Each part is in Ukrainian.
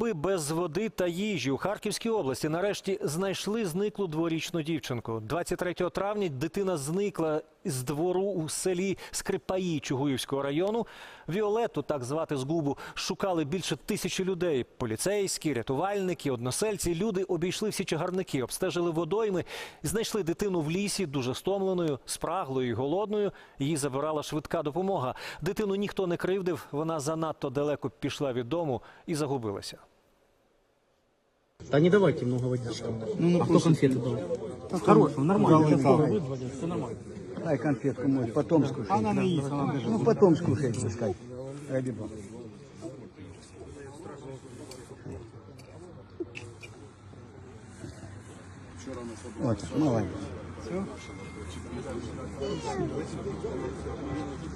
Би без води та їжі у Харківській області нарешті знайшли зниклу дворічну дівчинку. 23 травня дитина зникла з двору у селі Скрипаї Чугуївського району. Віолету, так звати згубу, шукали більше тисячі людей. Поліцейські, рятувальники, односельці. Люди обійшли всі чагарники, обстежили водойми, знайшли дитину в лісі, дуже стомленою, спраглою і голодною. Її забирала швидка допомога. Дитину ніхто не кривдив. Вона занадто далеко пішла від дому і загубилася. Да не давайте много водички. Ну, а кто конфеты дал? Хорошего, нормально. Все нормально. Дай конфетку, может, потом скушай. Она наится, она даже. Ну, потом скушай, пускай. Ради бога. Вот, молодец. Все?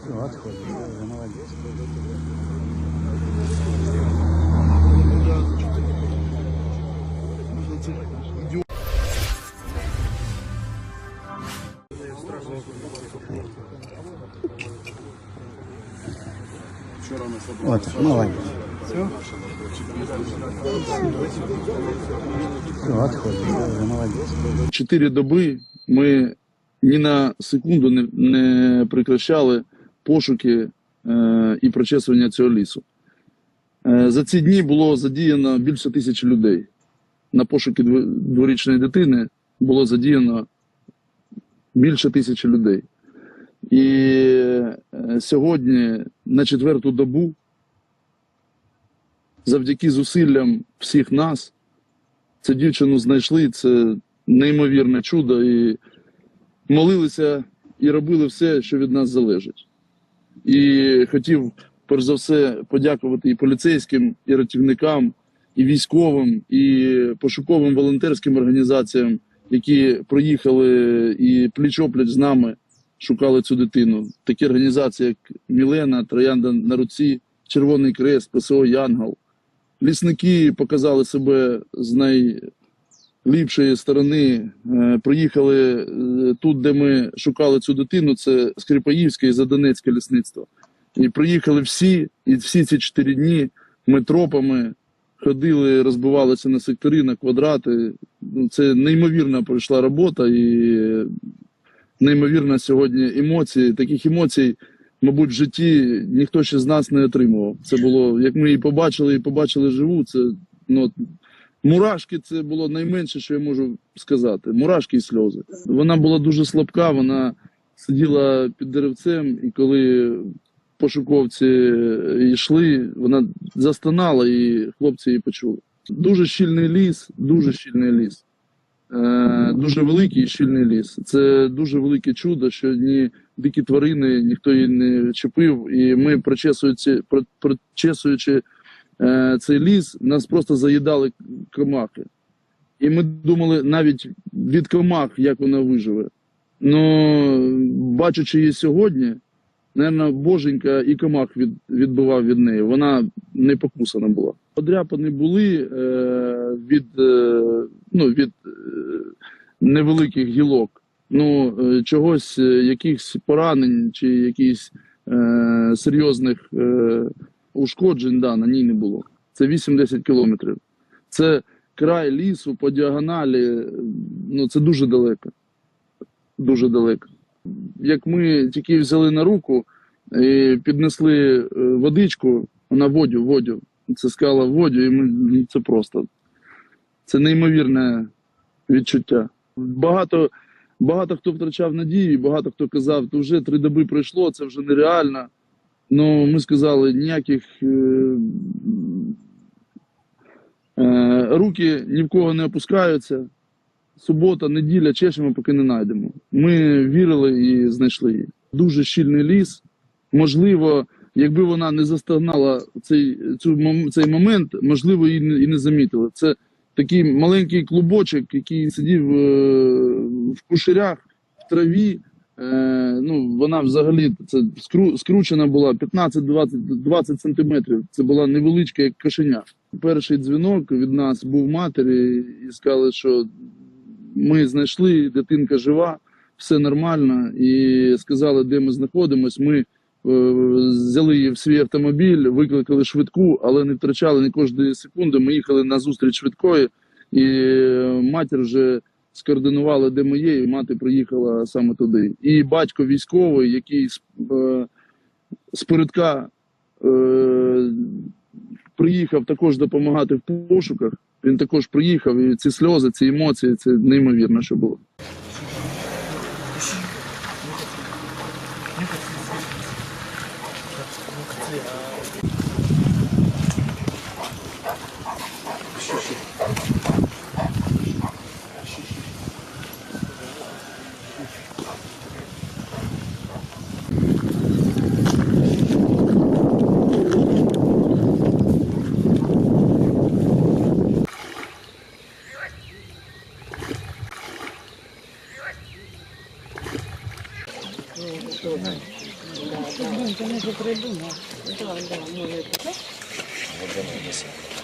Все, отходит. Уже молодец. Вот, молодец. Все? Все, молодец. чотири доби ми ні на секунду не, не прекращали пошуки е, і прочесування цього лісу. Е, за ці дні було задіяно більше тисячі людей. На пошуки дворічної дитини було задіяно більше тисячі людей. І е, сьогодні, на четверту добу, завдяки зусиллям всіх нас, цю дівчину знайшли. Це неймовірне чудо. І молилися і робили все, що від нас залежить. І хотів, перш за все, подякувати і поліцейським, і рятівникам, і військовим, і пошуковим волонтерським організаціям, які приїхали і пліч-опліч з нами шукали цю дитину. Такі організації, як Мілена, Троянда на руці, Червоний Крест, ПСО Янгол. Лісники показали себе з найліпшої сторони. Е, Приїхали е, тут, де ми шукали цю дитину, це Скрипаївське і Задонецьке лісництво. І приїхали всі, і всі ці чотири дні ми тропами ходили, розбивалися на сектори, на квадрати. Ну, Це неймовірна пройшла робота і неймовірна сьогодні емоції. Таких емоцій, мабуть, в житті ніхто ще з нас не отримував. Це було, як ми її побачили і побачили живу, це ну, мурашки це було найменше, що я можу сказати. Мурашки і сльози. Вона була дуже слабка, вона сиділа під деревцем, і коли пошуковці йшли, вона застонала, і хлопці її почули. Дуже щільний ліс, дуже щільний ліс. Е, дуже великий і щільний ліс. Це дуже велике чудо, що ні дикі тварини ніхто її не чепив. І ми, прочесуючи, прочесуючи е, цей ліс, нас просто заїдали комахи. І ми думали навіть від комах, як вона виживе. Ну, бачачи її сьогодні, Наверно, боженька і комах від, відбивав від неї. Вона не покусана була. Подряпані були е, від, е, ну, від невеликих гілок. Ну, е, чогось, е, якихось поранень чи якихось е, серйозних е, ушкоджень да, на ній не було. Це 8-10 кілометрів. Це край лісу по діагоналі. Ну, це дуже далеко. Дуже далеко як ми тільки взяли на руку і піднесли е, водичку, вона водю, водю. Це сказала водю, і ми це просто це неймовірне відчуття. Багато, багато хто втрачав надію, багато хто казав, то вже три доби пройшло, це вже нереально. Ну, ми сказали, ніяких е, е, руки ні в кого не опускаються субота, неділя, чешемо, поки не знайдемо. Ми вірили і знайшли її. Дуже щільний ліс. Можливо, якби вона не застогнала цей, цю, цей момент, можливо, не, і не замітила. Це такий маленький клубочок, який сидів е, в кушерях, в траві. Е, ну, вона взагалі це скру, скручена була 15-20 20 сантиметрів. Це була невеличка, як кошеня. Перший дзвінок від нас був матері і сказали, що ми знайшли, дитинка жива, все нормально. І сказали, де ми знаходимося. Ми взяли її в свій автомобіль, викликали швидку, але не втрачали ні кожної секунди. Ми їхали на зустріч швидкої, і е, матір вже скоординувала, де ми є, і мати приїхала саме туди. І батько військовий, який з, е, спередка е, приїхав також допомагати в пошуках. Він також приїхав, і ці сльози, ці емоції, це неймовірно, що було. Це не придумав.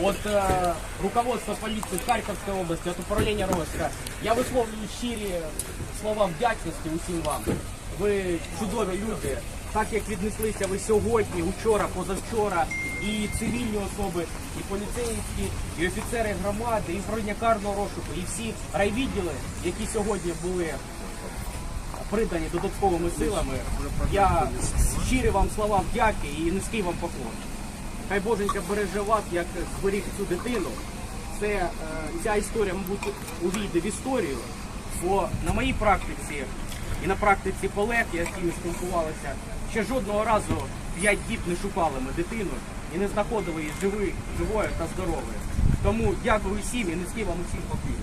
от э, руководства полиции Харьковской области, от управління розвитку, я висловлюю щирі слова вдячності усім вам. Ви чудові люди. Так як віднеслися ви сьогодні, учора, позавчора, і цивільні особи, і поліцейські, і офіцери громади, і управління карного розшуку, і всі райвідділи, які сьогодні були придані додатковими силами. Я щирі вам слова вдяки і низький вам поклон. Хай Боженька береже вас, як зберіг цю дитину. Це е, ця історія, мабуть, увійде в історію, бо на моїй практиці і на практиці колег, я з якими спілкувалися, ще жодного разу п'ять діб не шукали ми дитину і не знаходили її живою, живою та здоровою. Тому дякую всім і низький вам усім поклін.